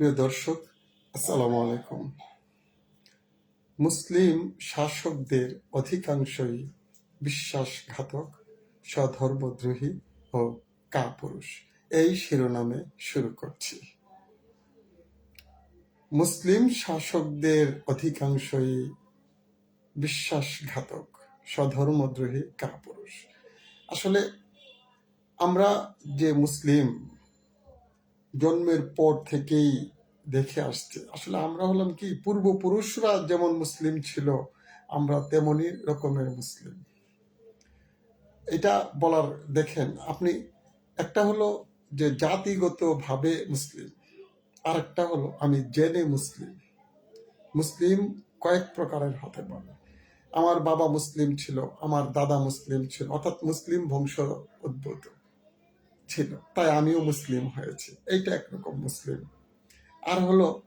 প্রিয় দর্শক, আসসালামু আলাইকুম। মুসলিম শাসকদের অধিকাংশই বিশ্বাসঘাতক, স্বধর্মদ্রোহী ও কাপুরুষ। এই শিরোনামে শুরু করছি। মুসলিম শাসকদের অধিকাংশই বিশ্বাসঘাতক, স্বধর্মদ্রোহী, কাপুরুষ। আসলে আমরা যে মুসলিম জন্মের পর থেকেই দেখে আসছে। আসলে আমরা হলাম কি, পূর্বপুরুষরা যেমন মুসলিম ছিল, আমরা তেমনই রকমের মুসলিম। এটা বলার, দেখেন, আপনি একটা হলো যে জাতিগত ভাবে মুসলিম আর একটা হলো আমি জেনে মুসলিম। মুসলিম কয়েক প্রকারের হতে পারে। আমার বাবা মুসলিম ছিল, আমার দাদা মুসলিম ছিল, অর্থাৎ মুসলিম বংশ উদ্ভূত। ছিল। তাই আমিও মুসলিম হয়েছি। এইটা একরকম মুসলিম। আর হলো,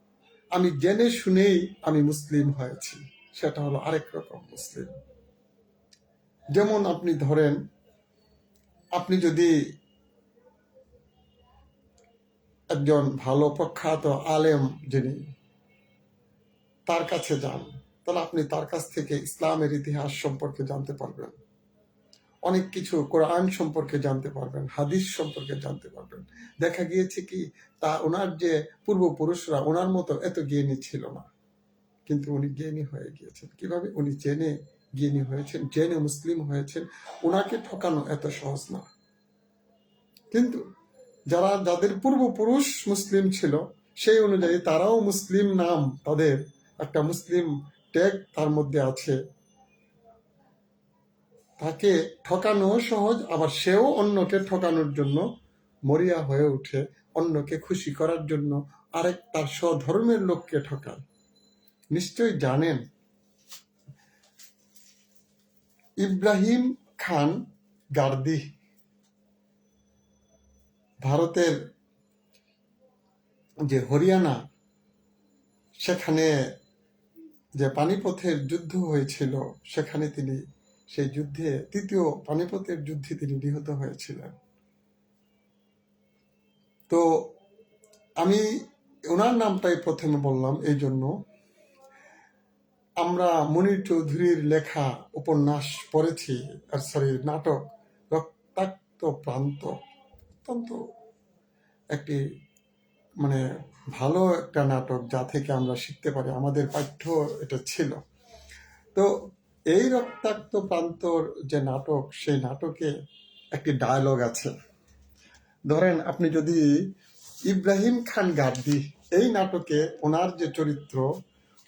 আমি জেনে শুনেই আমি মুসলিম হয়েছি। সেটা হলো আরেক রকম মুসলিম। যেমন আপনি ধরেন, আপনি যদি একজন ভালো প্রখ্যাত আলেম যিনি, তার কাছে যান, তাহলে আপনি তার কাছ থেকে ইসলামের ইতিহাস সম্পর্কে জানতে পারবেন। অনেক কিছু কোরআন সম্পর্কে জানতে পারবেন, হাদিস সম্পর্কে জানতে পারবেন। দেখা গিয়েছে কি, তা ওনার যে পূর্বপুরুষরা ওনার মতো এত জ্ঞানী ছিল না। কিন্তু উনি জ্ঞানী হয়ে গিয়েছেন। কীভাবে? উনি জেনে জ্ঞানী হয়েছেন, জেনে মুসলিম হয়েছেন। ওনাকে ঠকানো এত সহজ না। কিন্তু যারা, যাদের পূর্বপুরুষ মুসলিম ছিল, সেই অনুযায়ী তারাও মুসলিম নাম, তাদের একটা মুসলিম ট্যাগ তার মধ্যে আছে। তাকে ঠকানো সহজ, আবার সেও অন্যকে ঠকানোর জন্য মরিয়া হয়ে ওঠে, অন্যকে খুশি করার জন্য আরেক তার স্বধর্মের লোককে ঠকায়। নিশ্চয়ই জানেন, ইব্রাহিম খান গার্দি ভারতের যে হরিয়ানা, সেখানে যে পানিপথের যুদ্ধ হয়েছিল, সেখানে তিনি সেই যুদ্ধে, তৃতীয় পানিপথের যুদ্ধে তিনি নিহত হয়েছিলেন। তো আমি ওনার নামটাই প্রথমে বললাম এই জন্য। আমরা মনির চৌধুরীর লেখা উপন্যাস পড়েছি, আর সরি, নাটক, রক্তাক্ত প্রান্ত। অত্যন্ত একটি মানে ভালো একটা নাটক যা থেকে আমরা শিখতে পারি, আমাদের পাঠ্য এটা ছিল। তো এই রক্তাক্ত প্রান্তর যে নাটক, সেই নাটকে একটি ডায়লগ আছে। ধরেন আপনি যদি ইব্রাহিম খান গার্দি এই নাটকে ওনার যে চরিত্র,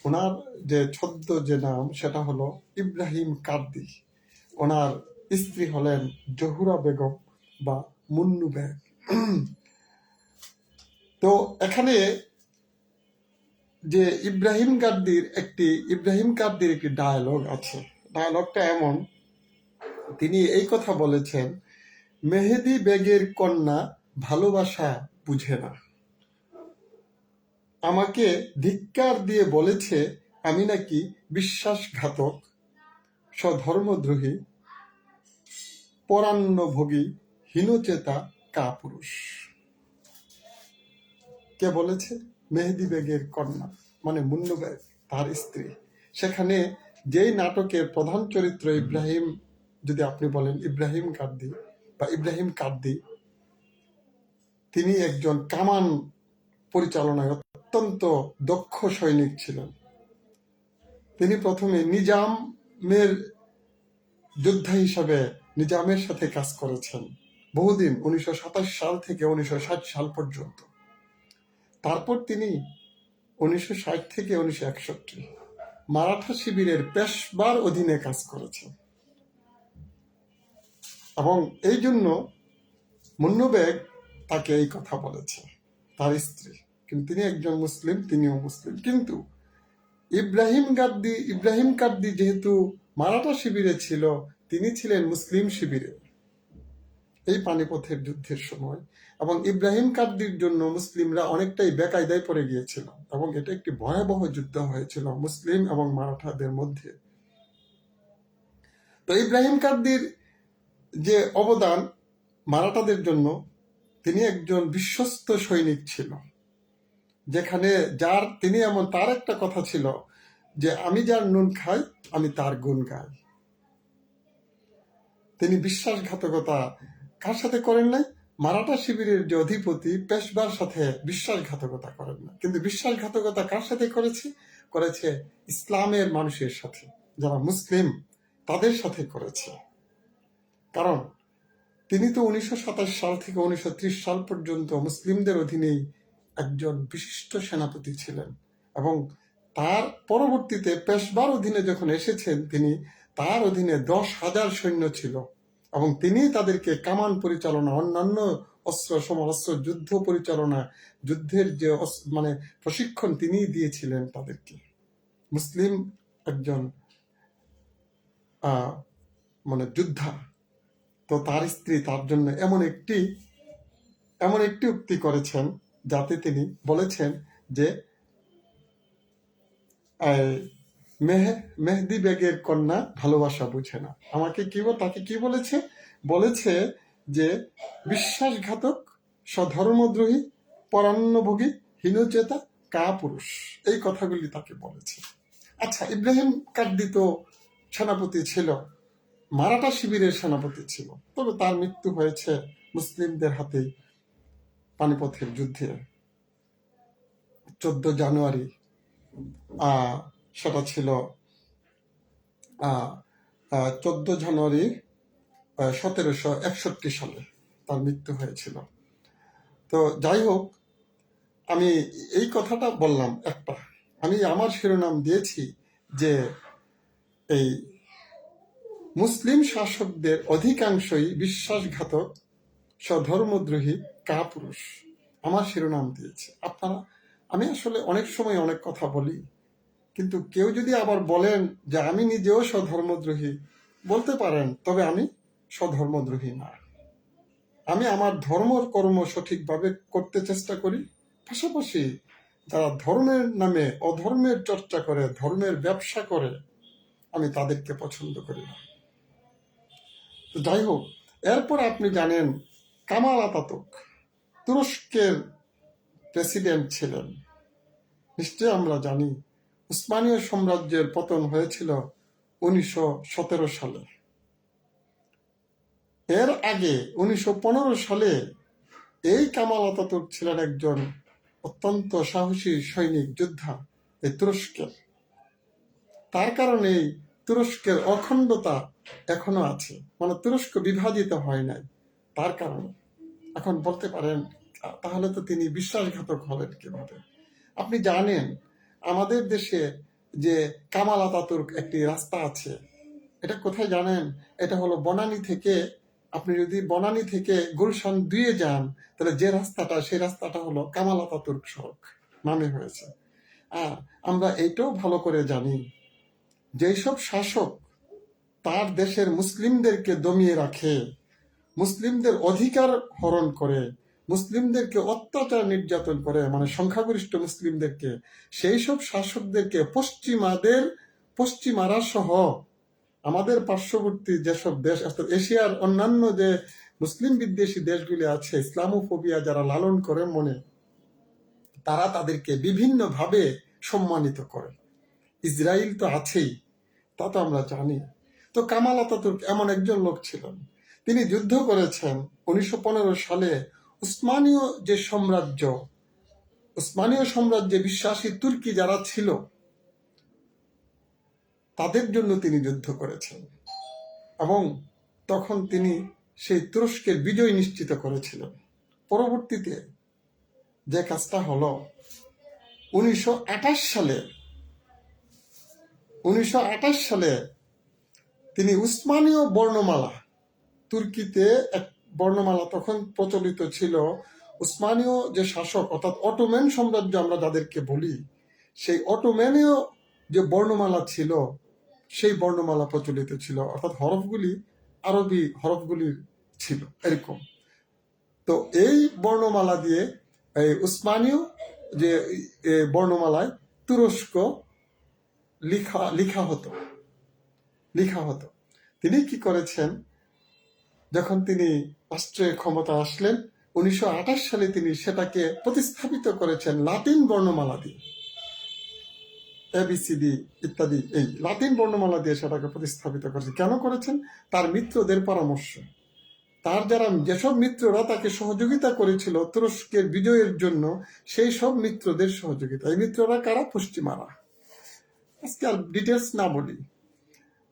ওনার যে ছদ্ম যে নাম, সেটা হলো ইব্রাহিম কার্দি ওনার স্ত্রী হলেন জহুরা বেগম বা মুন্নু বেগ। তো এখানে যে ইব্রাহিম গাদ্দির একটি, ইব্রাহিম কাদ্দির একটি ডায়ালগ আছে। ডায়ালগটা এমন, তিনি এই কথা বলেছেন, মেহেদি বেগের কন্যা ভালোবাসা বুঝে না। আমাকে ধিক্কার দিয়ে বলেছে, আমি নাকি বিশ্বাসঘাতক, স্বধর্মদ্রোহী, পরান্নভোগী, হীনচেতা কাপুরুষ। কে বলেছে? মেহেদি বেগের কন্যা মানে মুন্নু বেগ তার স্ত্রী। সেখানে যেই নাটকের প্রধান চরিত্র ইব্রাহিম, যদি আপনি বলেন ইব্রাহিম কার্দি বা ইব্রাহিম কার্দি তিনি একজন কামান পরিচালনায় অত্যন্ত দক্ষ সৈনিক ছিলেন। তিনি প্রথমে নিজামের যোদ্ধা হিসাবে নিজামের সাথে কাজ করেছেন। বহুদিন, উনিশশো সাতাশ সাল থেকে উনিশশো ষাট সাল পর্যন্ত। তারপর তিনি উনিশশো ষাট থেকে উনিশশো একষট্টি মারাঠা শিবিরের পেশবার অধীনে কাজ করেছেন। এবং এই জন্য মুন্নবেগ তাকে এই কথা বলেছে, তার স্ত্রী। কিন্তু তিনি একজন মুসলিম, তিনিও মুসলিম। কিন্তু ইব্রাহিম গাদ্দি, ইব্রাহিম কাদ্দি যেহেতু মারাঠা শিবিরে ছিল, তিনি ছিলেন মুসলিম শিবিরে। এই পানিপথের যুদ্ধের সময়। এবং ইব্রাহিম কাদ্দির জন্য মুসলিমরা অনেকটাই বেকায়দায় পড়ে গিয়েছিল। এবং এটা একটি ভয়াবহ যুদ্ধ হয়েছিল মুসলিম এবং মারাঠাদের মধ্যে। তো ইব্রাহিম কাদ্দির যে অবদান মারাঠাদের জন্য, তিনি একজন বিশ্বস্ত সৈনিক ছিল। যেখানে যার, তিনি এমন তার একটা কথা ছিল যে, আমি যার নুন খাই, আমি তার গুণ গাই। তিনি বিশ্বাসঘাতকতা কার সাথে করেন নাই? মারাঠা শিবিরের যে অধিপতি পেশবার সাথে বিশ্বাসঘাতকতা করেন না। কিন্তু বিশ্বাসঘাতকতা কার সাথে করেছে? করেছে ইসলামের মানুষের সাথে। যারা মুসলিম, তাদের সাথে করেছে। কারণ তিনি তো উনিশশো সাতাশ সাল থেকে উনিশশো ত্রিশ সাল পর্যন্ত মুসলিমদের অধীনেই একজন বিশিষ্ট সেনাপতি ছিলেন এবং তার পরবর্তীতে পেশবার অধীনে যখন এসেছেন তিনি, তার অধীনে দশ হাজার সৈন্য ছিল। এবং তিনি তাদেরকে কামান পরিচালনা, অন্যান্য অস্ত্র সমরাস্ত্র যুদ্ধ পরিচালনা, যুদ্ধের যে মানে প্রশিক্ষণ তিনি দিয়েছিলেন তাদেরকে। মুসলিম একজন মানে যোদ্ধা। তো তার স্ত্রী তার জন্য এমন একটি এমন একটি উক্তি করেছেন যাতে তিনি বলেছেন যে মেহেদি বেগের কন্যা ভালোবাসা বুঝে না। আমাকে কি তাকে কি বলেছে? বলেছে যে বিশ্বাসঘাতক স্বধর্মদ্রোহী পরান্নভোগী হীনচেতা কা পুরুষ এই কথাগুলি তাকে বলেছে। আচ্ছা ইব্রাহিম কার্দি তো সেনাপতি ছিল। মারাঠা শিবিরের সেনাপতি ছিল। তবে তার মৃত্যু হয়েছে মুসলিমদের হাতেই পানিপথের যুদ্ধে। চোদ্দ জানুয়ারি আহ, সেটা ছিল চোদ্দ জানুয়ারি সতেরোশো একষট্টি সালে তার মৃত্যু হয়েছিল। তো যাই হোক, আমি এই কথাটা বললাম একটা। আমি আমার শিরোনাম দিয়েছি যে এই মুসলিম শাসকদের অধিকাংশই বিশ্বাসঘাতক, স্বধর্মদ্রোহী, কাপুরুষ। আমার শিরোনাম দিয়েছে। আপনারা, আমি আসলে অনেক সময় অনেক কথা বলি কিন্তু কেউ যদি আবার বলেন যে আমি নিজেও স্বধর্মদ্রোহী, বলতে পারেন, তবে আমি স্বধর্মদ্রোহী না। আমি আমার ধর্ম কর্ম সঠিকভাবে করতে চেষ্টা করি। পাশাপাশি যারা ধর্মের নামে অধর্মের চর্চা করে, ধর্মের ব্যবসা করে, আমি তাদেরকে পছন্দ করি না। যাই হোক, এরপর আপনি জানেন কামাল আতাতুর্ক তুরস্কের প্রেসিডেন্ট ছিলেন। নিশ্চয় আমরা জানি উসমানীয় সাম্রাজ্যের পতন হয়েছিল উনিশশো সতেরো সালে। এর আগে উনিশশো পনেরো সালে এই কামাল আতাতুর্ক ছিলেন একজন অত্যন্ত সাহসী সৈনিক যোদ্ধা, এই তুরস্কের। তার কারণেই তুরস্কের অখণ্ডতা এখনও আছে মানে তুরস্ক বিভাজিত হয় নাই, তার কারণে। এখন বলতে পারেন, তাহলে তো তিনি বিশ্বাসঘাতক হলেন কীভাবে? আপনি জানেন আমাদের দেশে যে কামাল আতাতুর্ক একটি রাস্তা আছে, এটা কোথায় জানেন? এটা হলো বনানী থেকে, আপনি যদি বনানী থেকে গুলশান দুয়ে যান, তাহলে যে রাস্তাটা, সেই রাস্তাটা হলো কামাল আতাতুর্ক সড়ক, নামে হয়েছে। আর আমরা এইটাও ভালো করে জানি যেসব শাসক তার দেশের মুসলিমদেরকে দমিয়ে রাখে, মুসলিমদের অধিকার হরণ করে মুসলিমদেরকে অত্যাচার নির্যাতন করে মানে সংখ্যাগরিষ্ঠ মুসলিমদেরকে, সেই সব শাসকদেরকে পশ্চিমাদের, পশ্চিমারা সহ আমাদের পার্শ্ববর্তী যেসব দেশ, অর্থাৎ এশিয়ার অন্যান্য যে মুসলিম বিদ্বেষী দেশগুলি আছে, ইসলামোফোবিয়া যারা লালন করে মনে, তারা তাদেরকে বিভিন্নভাবে সম্মানিত করে। ইসরায়েল তো আছেই, তা তো আমরা জানি। তো কামাল আতাতুর্ক এমন একজন লোক ছিলেন। তিনি যুদ্ধ করেছেন, উনিশশো পনেরো সালে উসমানীয় যে সাম্রাজ্য, উসমানীয় সাম্রাজ্যে বিশ্বাসী তুর্কি যারা ছিল, তাদের জন্য তিনি যুদ্ধ করেছেন এবং তখন তিনি সেই তুরস্কের বিজয় নিশ্চিত করেছিলেন। পরবর্তীতে যে কাজটা হলো, উনিশশো আঠাশ সালে, উনিশশো আঠাশ সালে তিনি উসমানীয় বর্ণমালা তুর্কিতে এক বর্ণমালা তখন প্রচলিত ছিল। উসমানীয় যে শাসক, অর্থাৎ অটোম্যান সাম্রাজ্য আমরা যাদেরকে বলি, সেই অটোম্যানীয় যে বর্ণমালা ছিল, সেই বর্ণমালা প্রচলিত ছিল। অর্থাৎ হরফগুলি আরবি হরফগুলি ছিল, এরকম। তো এই বর্ণমালা দিয়ে এই উসমানীয় যে বর্ণমালায় তুরস্ক লিখা লিখা হতো। লিখা হতো। তিনি কি করেছেন? যখন তিনি রাষ্ট্রের ক্ষমতা আসলেন উনিশশো আঠাশ সালে তিনি সেটাকে প্রতিস্থাপিত করেছেন লাতিন বর্ণমালা দিয়ে। এবিসিডি ইত্যাদি। এই লাতিন বর্ণমালা দিয়ে সেটাকে প্রতিস্থাপিত করেছেন। কেন করেছেন? তার মিত্রদের পরামর্শ। তার যারা যেসব মিত্ররা তাকে সহযোগিতা করেছিল তুরস্কের বিজয়ের জন্য, সেই সব মিত্রদের সহযোগিতা। এই মিত্ররা কারা? পশ্চিমারা। আজকে আর ডিটেলস না বলি।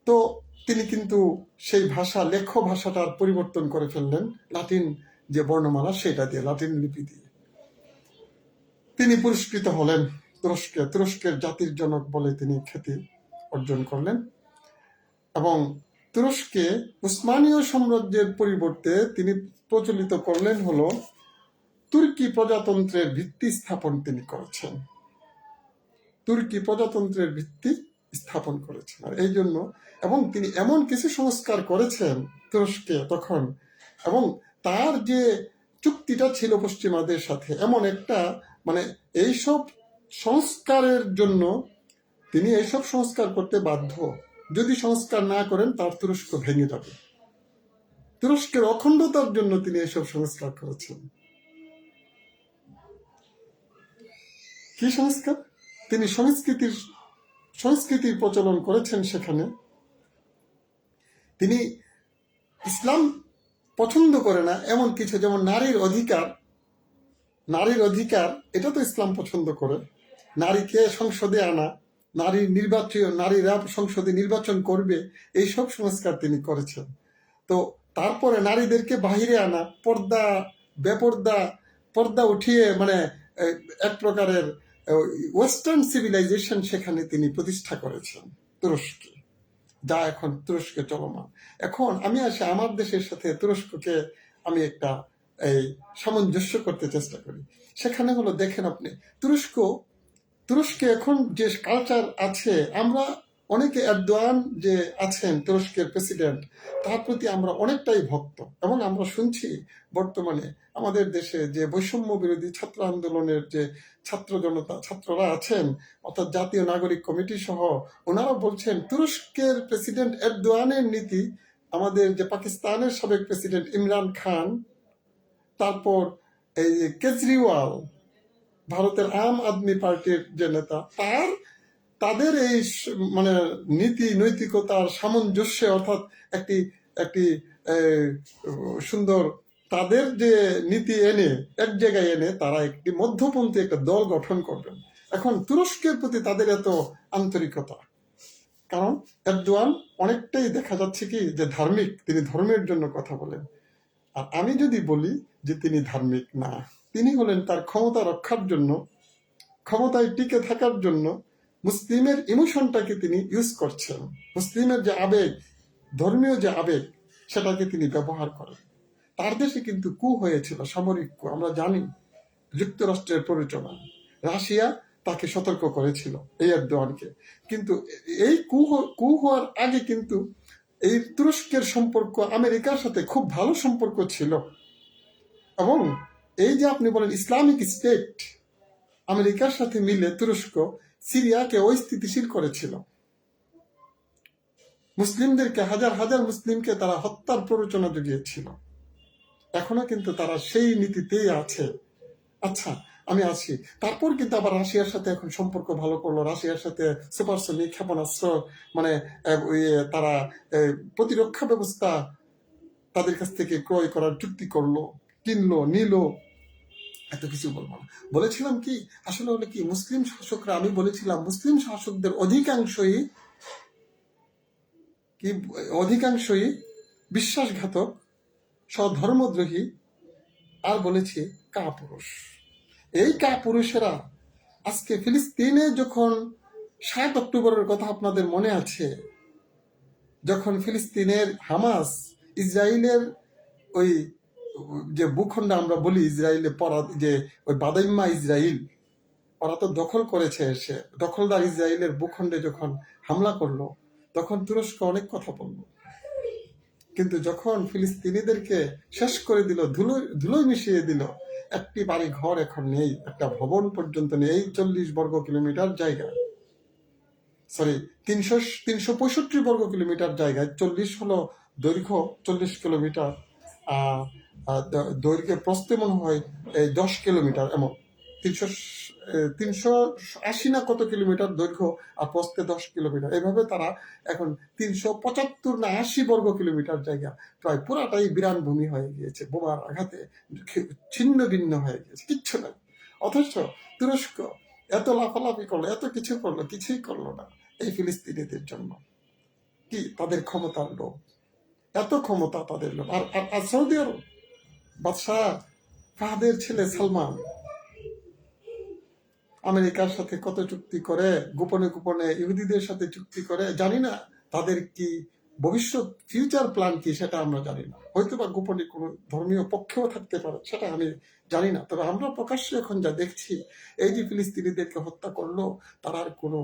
তো তিনি কিন্তু সেই ভাষা লেখ্য ভাষাটার পরিবর্তন করে ফেললেন লাতিন যে বর্ণমালা, সেটা দিয়ে, লাতিন লিপি দিয়ে। তিনি পুরস্কৃত হলেন তুরস্কে, তুরস্কের জাতির জনক বলে তিনি খ্যাতি অর্জন করলেন। এবং তুরস্কে উসমানীয় সাম্রাজ্যের পরিবর্তে তিনি প্রচলিত করলেন হলো তুর্কি প্রজাতন্ত্রের ভিত্তি স্থাপন তিনি করেছেন। তুর্কি প্রজাতন্ত্রের ভিত্তি স্থাপন করেছেন। আর এই জন্য এবং তিনি এমন কিছু সংস্কার করেছেন তুরস্কে তখন এবং তার যে চুক্তিটা ছিল পশ্চিমাদের সাথে, এমন একটা মানে এইসব সংস্কারের জন্য তিনি এইসব সংস্কার করতে বাধ্য। যদি সংস্কার না করেন, তার তুরস্ক ভেঙে যাবে। তুরস্কের অখণ্ডতার জন্য তিনি এইসব সংস্কার করেছেন। কি সংস্কার? তিনি সংস্কৃতির সংস্কৃতির প্রচলন করেছেন সেখানে। তিনি ইসলাম পছন্দ করে না এমন কিছু, যেমন নারীর অধিকার। নারীর অধিকার, এটা তো ইসলাম পছন্দ করে। নারীকে সংসদে আনা নারীর নির্বাচন নারীরা সংসদে নির্বাচন করবে এই সব সংস্কার তিনি করেছেন। তো তারপরে নারীদেরকে বাহিরে আনা, পর্দা, বেপর্দা, পর্দা উঠিয়ে মানে এক প্রকারের ওয়েস্টার্ন সিভিলাইজেশন সেখানে তিনি প্রতিষ্ঠা করেছেন, তুরস্কে। যা এখন তুরস্কে চলমান। এখন আমি আসি আমার দেশের সাথে তুরস্ককে আমি একটা, এই, সামঞ্জস্য করতে চেষ্টা করি। সেখানে হলো, দেখেন আপনি, তুরস্ক, তুরস্কে এখন যে কালচার আছে, আমরা অনেকে এরদোয়ান যে আছেন তুরস্কের প্রেসিডেন্ট, তার প্রতি আমরা অনেকটাই ভক্ত। এবং আমরা শুনছি বর্তমানে আমাদের দেশে যে বৈষম্য বিরোধী ছাত্র আন্দোলনের যে ছাত্র জনতা, ছাত্ররা আছেন, অর্থাৎ জাতীয় নাগরিক কমিটি সহ, ওনারা বলছেন, তুরস্কের প্রেসিডেন্ট এরদোয়ানের নীতি আমাদের যে পাকিস্তানের সাবেক প্রেসিডেন্ট ইমরান খান, তারপর এই কেজরিওয়াল, ভারতের আম আদমি পার্টির যে নেতা, তার তাদের এই মানে নীতি, নৈতিকতার সামঞ্জস্যে অর্থাৎ একটি একটি সুন্দর তাদের যে নীতি এনে, এক জায়গায় এনে তারা একটি মধ্যপন্থী একটা দল গঠন করবেন। এখন তুরস্কের প্রতি তাদের এত আন্তরিকতা, কারণ এরদোয়ান অনেকটাই দেখা যাচ্ছে কি যে ধার্মিক, তিনি ধর্মের জন্য কথা বলেন। আর আমি যদি বলি যে তিনি ধার্মিক না, তিনি হলেন তার ক্ষমতা রক্ষার জন্য, ক্ষমতায় টিকে থাকার জন্য মুসলিমের ইমোশনটাকে তিনি ইউজ করছেন। মুসলিমের যে আবেগ, ধর্মীয় যে আবেগ, সেটাকে তিনি ব্যবহার করেন। তার দেশে কিন্তু কু হয়েছিল, সামরিক কু, আমরা জানি, যুক্তরাষ্ট্রের প্ররোচনা। রাশিয়া তাকে সতর্ক করেছিল এই এরদোয়ানকে কিন্তু এই কু কু হওয়ার আগে কিন্তু এই তুরস্কের সম্পর্ক আমেরিকার সাথে খুব ভালো সম্পর্ক ছিল। এবং এই যে আপনি বলেন ইসলামিক স্টেট, আমেরিকার সাথে মিলে তুরস্ক সিরিয়াকে অস্থিতিশীল করেছিল। মুসলিমদেরকে হাজার হাজার মুসলিমকে তারা হত্যার প্ররোচনা জুগিয়েছিল। এখনও কিন্তু তারা সেই নীতিতেই আছে। আচ্ছা আমি আছি তারপর কিন্তু আবার রাশিয়ার সাথে এখন সম্পর্ক ভালো করল। রাশিয়ার সাথে সুপারসনিক ক্ষেপণাস্ত্র মানে আহ, তারা প্রতিরক্ষা ব্যবস্থা তাদের কাছ থেকে ক্রয় করার চুক্তি করল কিনলো নিল। এত কিছু বলব না। বলেছিলাম কি, আসলে হলে কি, মুসলিম শাসকরা, আমি বলেছিলাম, মুসলিম শাসকদের অধিকাংশই কি, অধিকাংশই বিশ্বাসঘাতক, স্বধর্মদ্রোহী, আর বলেছি কাপুরুষ। এই কাপুরুষেরা আজকে ফিলিস্তিনে যখন সাত অক্টোবরের কথা আপনাদের মনে আছে, যখন ফিলিস্তিনের হামাস ইসরায়েলের ওই যে ভূখণ্ড আমরা বলি ইসরায়েলে পরা যে ওই বাদাইম্মা ইসরায়েল ওরা তো দখল করেছে এসে। দখলদার ইসরায়েলের ভূখণ্ডে যখন হামলা করল তখন তুরস্ক অনেক কথা বলল। কিন্তু যখন ফিলিস্তিনিদেরকে শেষ করে দিল ধুলো ধুলোয় মিশিয়ে দিল একটি বাড়ি ঘর এখন নেই একটা ভবন পর্যন্ত নেই এই চল্লিশ বর্গ কিলোমিটার জায়গা। সরি তিনশো তিনশো পঁয়ষট্টি বর্গ কিলোমিটার জায়গায় চল্লিশ হলো দৈর্ঘ্য চল্লিশ কিলোমিটার আহ, আহ, দ- দৈর্ঘ্যে প্রস্তে মনে হয় এই দশ কিলোমিটার এমন তিনশো তিনশো আশি না কত কিলোমিটার দৈর্ঘ্য আর প্রস্তে দশ কিলোমিটার। এভাবে তারা এখন তিনশো পঁচাত্তর না আশি বর্গ কিলোমিটার জায়গা প্রায় পুরাটাই বিরান ভূমি হয়ে গিয়েছে বোমার আঘাতে ছিন্ন ভিন্ন হয়ে গিয়েছে কিচ্ছু নাই। অথচ তুরস্ক এত লাফালাফি করল এত কিছু করল কিছুই করল না এই ফিলিস্তিনিদের জন্য। কি তাদের ক্ষমতার লোভ? এত ক্ষমতা তাদের লোভ। আর- আর সৌদি আরব বাদশাহ ফাহাদের ছেলে সালমান? আমেরিকার সাথে কত চুক্তি করে, গোপনে গোপনে ইহুদিদের সাথে চুক্তি করে, জানি না তাদের কি ভবিষ্যৎ ফিউচার প্ল্যান কি সেটা আমরা জানি না। হয়তো বা গোপনে কোনো ধর্মীয় পক্ষেও থাকতে পারে, সেটা আমি জানি না। তবে আমরা প্রকাশ্যে এখন যা দেখছি, এই যে ফিলিস্তিনিদেরকে হত্যা করল, তার আর কোনো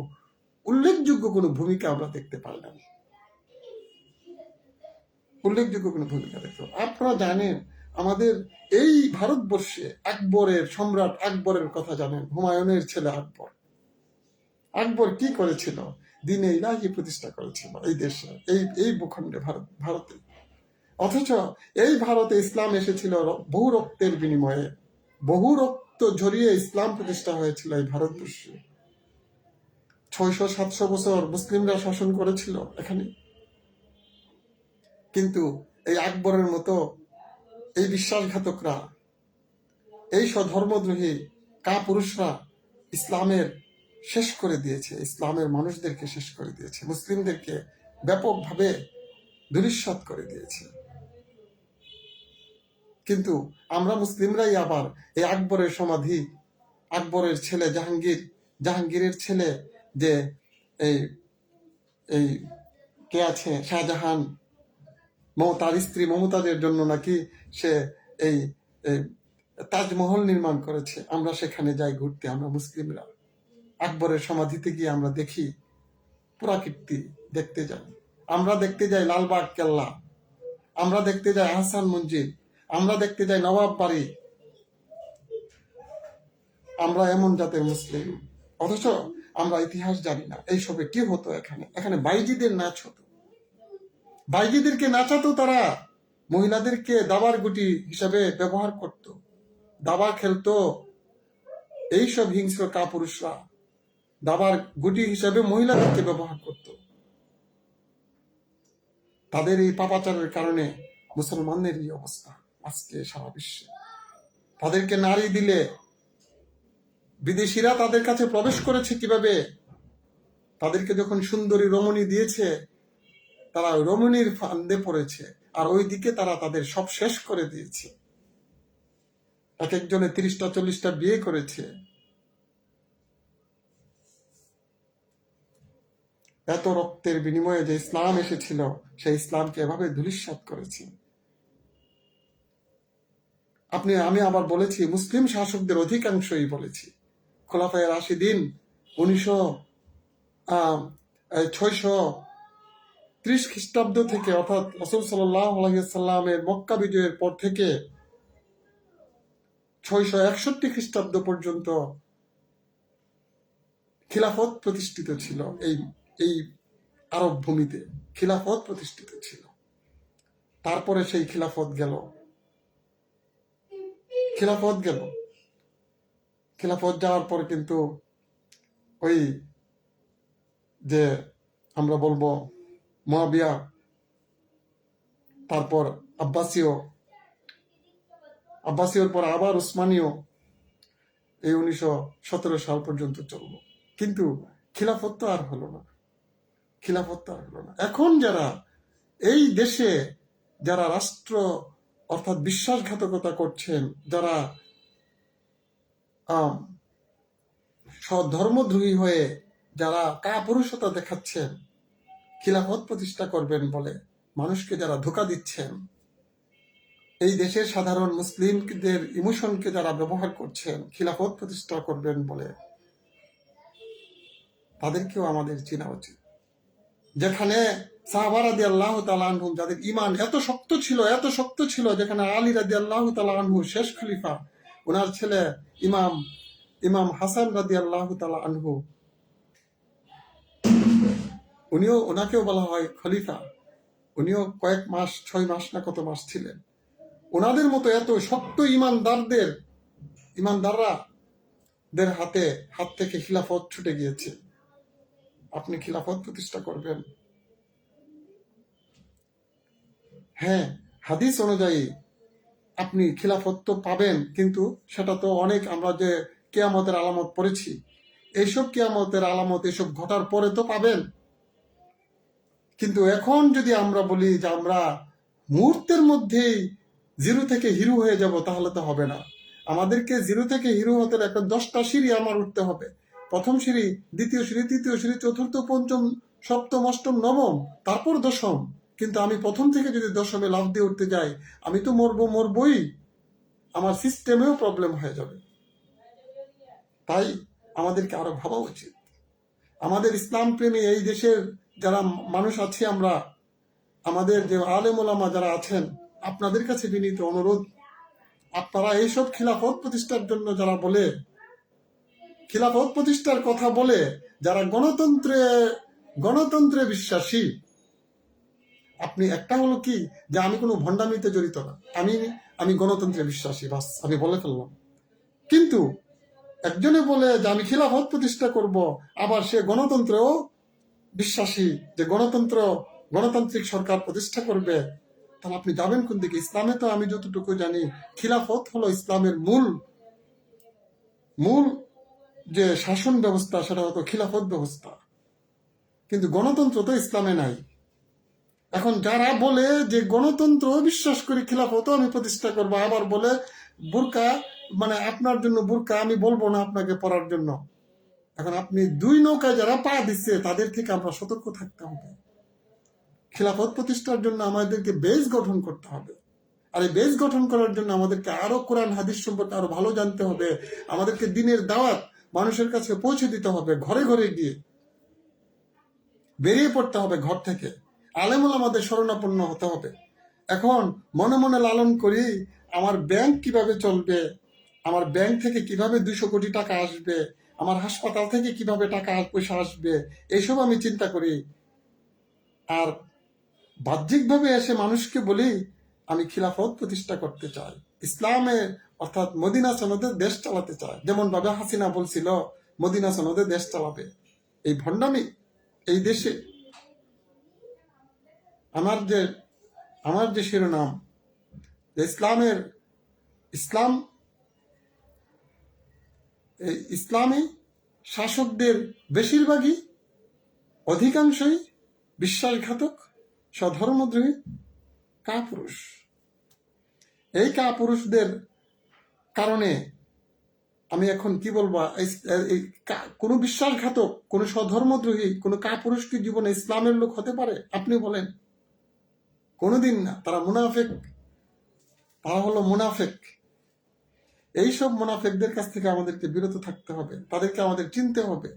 উল্লেখযোগ্য কোনো ভূমিকা আমরা দেখতে পারলাম। উল্লেখযোগ্য কোনো ভূমিকা দেখতে আপনারা জানেন আমাদের এই ভারতবর্ষে আকবরের সম্রাট আকবরের কথা জানেন, হুমায়ুনের ছেলে আকবর। আকবর কি করেছিল? দিনে ইলাহি প্রতিষ্ঠা করেছিল এই দেশে, এই এই ভূখণ্ডে, ভারত, ভারতে। অথচ এই ভারতে ইসলাম এসেছিল বহু রক্তের বিনিময়ে, বহু রক্ত ঝরিয়ে ইসলাম প্রতিষ্ঠা হয়েছিল এই ভারতবর্ষে। ছয়শো, সাতশো বছর মুসলিমরা শাসন করেছিল এখানে। কিন্তু এই আকবরের মতো এই বিশ্বাসঘাতকরা, এই স্বধর্মদ্রোহী কা পুরুষরা ইসলামের শেষ করে দিয়েছে, ইসলামের মানুষদেরকে শেষ করে দিয়েছে, মুসলিমদেরকে ব্যাপকভাবে দুরিশ্বাত করে দিয়েছে। কিন্তু আমরা মুসলিমরাই আবার এই আকবরের সমাধি, আকবরের ছেলে জাহাঙ্গীর, জাহাঙ্গীরের ছেলে যে এই এই কে আছে? শাহজাহান তার স্ত্রী মমতাজের জন্য নাকি সে এই তাজমহল নির্মাণ করেছে। আমরা সেখানে যাই ঘুরতে, আমরা মুসলিমরা। আকবরের সমাধিতে গিয়ে আমরা দেখি পুরাকীর্তি দেখতে যাই। আমরা দেখতে যাই লালবাগ, কেল্লা। আমরা দেখতে যাই আহসান মঞ্জিল। আমরা দেখতে যাই নবাব বাড়ি। আমরা এমন জাতের মুসলিম। অথচ আমরা ইতিহাস জানি না এইসবে কি হতো এখানে? এখানে বাইজিদের নাচ হতো। বাইজিদেরকে নাচাতো তারা মহিলাদেরকে দাবার গুটি হিসাবে ব্যবহার করত। দাবা খেলতো এইসব হিংস্র কাপুরুষরা। দাবার গুটি হিসাবে মহিলাদেরকে ব্যবহার করত। তাদের এই পাপাচারের কারণে মুসলমানদের এই অবস্থা আজকে সারা বিশ্বে। তাদেরকে নারী দিলে বিদেশিরা তাদের কাছে প্রবেশ করেছে কীভাবে? তাদেরকে যখন সুন্দরী রমণী দিয়েছে তারা ওই রমণীর ফান্দে পড়েছে, আর ওইদিকে তারা তাদের সব শেষ করে দিয়েছে। এক একজনে তিরিশটা, চল্লিশটা বিয়ে করেছে। এত রক্তের বিনিময়ে যে ইসলাম এসেছিল, সেই ইসলামকে এভাবে ধুলিস্বাত করেছে। আপনি, আমি আবার বলেছি, মুসলিম শাসকদের অধিকাংশই বলেছি। খোলাফায় রাশিদিন উনিশশো ছয়শো ত্রিশ খ্রিস্টাব্দ থেকে অর্থাৎ রসুল আলহিসাল্লামের মক্কা বিজয়ের পর থেকে ছয়শো একষট্টি খ্রিস্টাব্দ পর্যন্ত খিলাফত প্রতিষ্ঠিত ছিল এই এই আরব ভূমিতে। খিলাফত প্রতিষ্ঠিত ছিল। তারপরে সেই খিলাফত গেল। খিলাফত গেল। খিলাফত যাওয়ার পর কিন্তু ওই যে আমরা বলব মহাবিয়া তারপর আব্বাসীয় আব্বাসীয়র পর আবার উসমানীয় এই উনিশশো সতেরো সাল পর্যন্ত চলল। কিন্তু খিলাফত তো আর হলো না। খিলাফত তো আর হলো না। এখন যারা এই দেশে যারা রাষ্ট্র অর্থাৎ বিশ্বাসঘাতকতা করছেন যারা আম, ধর্মদ্রোহী হয়ে যারা কাপুরুষতা দেখাচ্ছেন খিলাফত প্রতিষ্ঠা করবেন বলে মানুষকে যারা ধোকা দিচ্ছেন, এই দেশের সাধারণ মুসলিমদের ইমোশনকে যারা ব্যবহার করছেন, খিলাফত প্রতিষ্ঠা করবেন বলে তাদেরকেও আমাদের চেনা উচিত। যেখানে সাহাবা রাদি আল্লাহ তালানহু যাদের ইমান এত শক্ত ছিল, এত শক্ত ছিল, যেখানে আলী রাদি আল্লাহ তালানহু শেষ খলিফা, ওনার ছেলে ইমাম ইমাম হাসান রাদি আল্লাহ তালা আনহু উনিও ওনাকেও বলা হয় খলিফা। উনিও কয়েক মাস, ছয় মাস না কত মাস ছিলেন। ওনাদের মতো এত শক্ত ইমানদারদের ইমানদাররা দের হাতে, হাত থেকে খিলাফত ছুটে গিয়েছে। আপনি খিলাফত প্রতিষ্ঠা করবেন। হ্যাঁ হাদিস অনুযায়ী আপনি খিলাফত তো পাবেন, কিন্তু সেটা তো অনেক আমরা যে কেয়ামতের আলামত পড়েছি। এইসব কেয়ামতের আলামত এসব ঘটার পরে তো পাবেন। কিন্তু এখন যদি আমরা বলি যে আমরা মুহূর্তের মধ্যেই জিরো থেকে হিরো হয়ে যাব, তাহলে তো হবে না। আমাদেরকে জিরো থেকে হিরো হতে একটা দশটা সিঁড়ি আমার উঠতে হবে। প্রথম সিঁড়ি, দ্বিতীয় সিঁড়ি, তৃতীয় সিঁড়ি, চতুর্থ, পঞ্চম, সপ্তম, অষ্টম, নবম, তারপর দশম। কিন্তু আমি প্রথম থেকে যদি দশমে লাভ দিয়ে উঠতে যাই, আমি তো মরবো, মরবই। আমার সিস্টেমেও প্রবলেম হয়ে যাবে। তাই আমাদেরকে আরও ভাবা উচিত। আমাদের ইসলাম প্রেমী এই দেশের যারা মানুষ আছি আমরা, আমাদের যে আলেম ওলামা যারা আছেন, আপনাদের কাছে বিনীত অনুরোধ, আপনারা এইসব খিলাফত প্রতিষ্ঠার জন্য যারা বলে, খিলাফত প্রতিষ্ঠার কথা বলে, যারা গণতন্ত্রে গণতন্ত্রে বিশ্বাসী, আপনি একটা হলো কি যে আমি কোনো ভণ্ডামিতে জড়িত না, আমি আমি গণতন্ত্রে বিশ্বাসী, বাস, আমি বলে ফেললাম। কিন্তু একজনে বলে যে আমি খিলাফত প্রতিষ্ঠা করব, আবার সে গণতন্ত্রেও বিশ্বাসী যে গণতন্ত্র, গণতান্ত্রিক সরকার প্রতিষ্ঠা করবে, তাহলে আপনি যাবেন কোন দিকে? ইসলামে তো আমি যতটুকু জানি, খিলাফত হলো ইসলামের মূল মূল যে শাসন ব্যবস্থা, সেটা হতো খিলাফত ব্যবস্থা। কিন্তু গণতন্ত্র তো ইসলামে নাই। এখন যারা বলে যে গণতন্ত্র, বিশ্বাস করি খিলাফত আমি প্রতিষ্ঠা করব, আবার বলে, বুরকা মানে আপনার জন্য বুরকা, আমি বলব না আপনাকে পড়ার জন্য। এখন আপনি দুই নৌকায় যারা পা দিচ্ছে, তাদের থেকে আমরা সতর্ক থাকতে হবে। খিলাফত প্রতিষ্ঠার জন্য আমাদেরকে বেস গঠন করতে হবে। আর এই বেস গঠন করার জন্য আমাদেরকে আরও কোরআন, হাদিস সম্পর্কে আরও ভালো জানতে হবে। আমাদেরকে দিনের দাওয়াত মানুষের কাছে পৌঁছে দিতে হবে, ঘরে ঘরে গিয়ে। বেরিয়ে পড়তে হবে ঘর থেকে। আলেমুল আমাদের শরণাপন্ন হতে হবে। এখন মনে মনে লালন করি, আমার ব্যাংক কীভাবে চলবে, আমার ব্যাংক থেকে কীভাবে দুইশো কোটি টাকা আসবে আমার হাসপাতাল থেকে কীভাবে টাকা, পয়সা আসবে, এইসব আমি চিন্তা করি। আর বাহ্যিকভাবে এসে মানুষকে বলি, আমি খিলাফত প্রতিষ্ঠা করতে চাই। ইসলামে, অর্থাৎ মদিনা সনদে দেশ চালাতে চায় যেমন বাবা হাসিনা বলছিল, মদিনা সনদে দেশ চালাবে। এই ভণ্ডামি এই দেশে। আমার যে আমার যে শিরোনাম ইসলামের, ইসলাম এই ইসলামী শাসকদের বেশিরভাগই অধিকাংশই বিশ্বাসঘাতক, স্বধর্মদ্রোহী কাপুরুষ। এই কাপুরুষদের কারণে আমি এখন কি বলব কোনো বিশ্বাসঘাতক, কোনো স্বধর্মদ্রোহী, কোনো কাপুরুষ কি জীবনে ইসলামের লোক হতে পারে? আপনি বলেন। কোনোদিন না, তারা মুনাফেক, তারা হলো মুনাফেক। এইসব মুনাফেকদের কাছ থেকে আমাদেরকে বিরত থাকতে হবে। তাদেরকে আমাদের চিনতে হবে।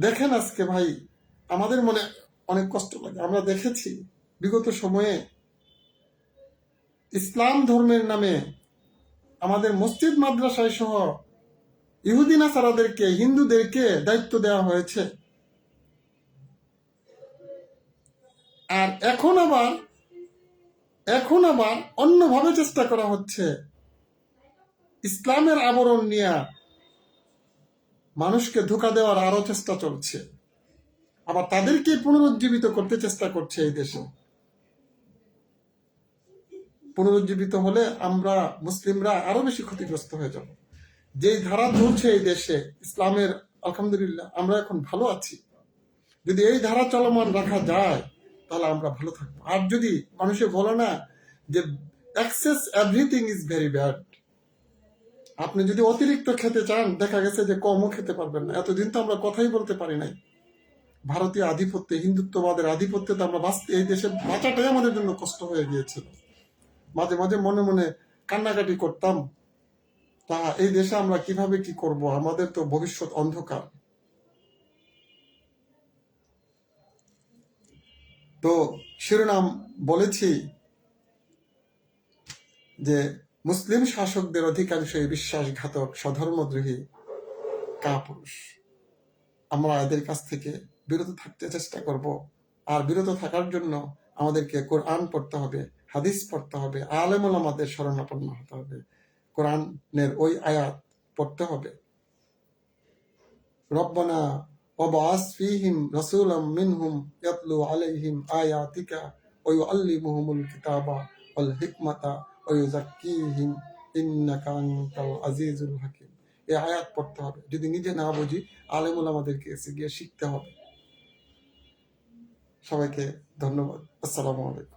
দেখেন আজকে ভাই, আমাদের মনে অনেক কষ্ট লাগে। আমরা দেখেছি বিগত সময়ে ইসলাম ধর্মের নামে আমাদের মসজিদ, মাদ্রাসায় সহ ইহুদি, নাসারাদেরকে, হিন্দুদেরকে দায়িত্ব দেওয়া হয়েছে। আর এখন আবার এখন আবার অন্যভাবে চেষ্টা করা হচ্ছে। ইসলামের আবরণ নিয়ে মানুষকে ধোকা দেওয়ার আরও চেষ্টা চলছে। আবার তাদেরকে পুনরুজ্জীবিত করতে চেষ্টা করছে এই দেশে। পুনরুজ্জীবিত হলে আমরা মুসলিমরা আরও বেশি ক্ষতিগ্রস্ত হয়ে যাব। যেই ধারা চলছে এই দেশে, ইসলামের, আলহামদুলিল্লাহ, আমরা এখন ভালো আছি। যদি এই ধারা চলমান রাখা যায় তাহলে আমরা ভালো থাকব। আর যদি মানুষে বলে না যে excess everything is very bad আপনি যদি অতিরিক্ত খেতে চান, দেখা গেছে যে কমও খেতে পারবেন না। এতদিন তো আমরা কথাই বলতে পারি নাই। ভারতীয় আধিপত্যে, হিন্দুত্ববাদের আধিপত্যে তো আমরা বাঁচতে এই দেশে বাঁচাটাই আমাদের জন্য কষ্ট হয়ে গিয়েছিল। মাঝে মাঝে মনে মনে কান্নাকাটি করতাম, তা এই দেশে আমরা কীভাবে কি করব? আমাদের তো ভবিষ্যৎ অন্ধকার। তো শিরোনাম বলেছি যে মুসলিম শাসকদের অধিকাংশই বিশ্বাসঘাতক, স্বধর্মদ্রোহী, কাপুরুষ। আমরা এদের কাছ থেকে বিরত থাকতে চেষ্টা করব। আর বিরত থাকার জন্য আমাদেরকে কোরআন পড়তে হবে, হাদিস পড়তে হবে আলেমুল আমাদের শরণাপন্ন হতে হবে। কোরআনের ওই আয়াত পড়তে হবে। রব্বানা وابعث فيهم رسولا منهم يتلو عليهم آياتك ويعلمهم الكتاب والحكمة ويزكيهم إنك أنت العزيز الحكيم এই আয়াত পড়তে হবে যদি নিজে না বুঝি আলেমুল আমাদেরকে এসে গিয়ে শিখতে হবে সবাইকে ধন্যবাদ আসসালামু আলাইকুম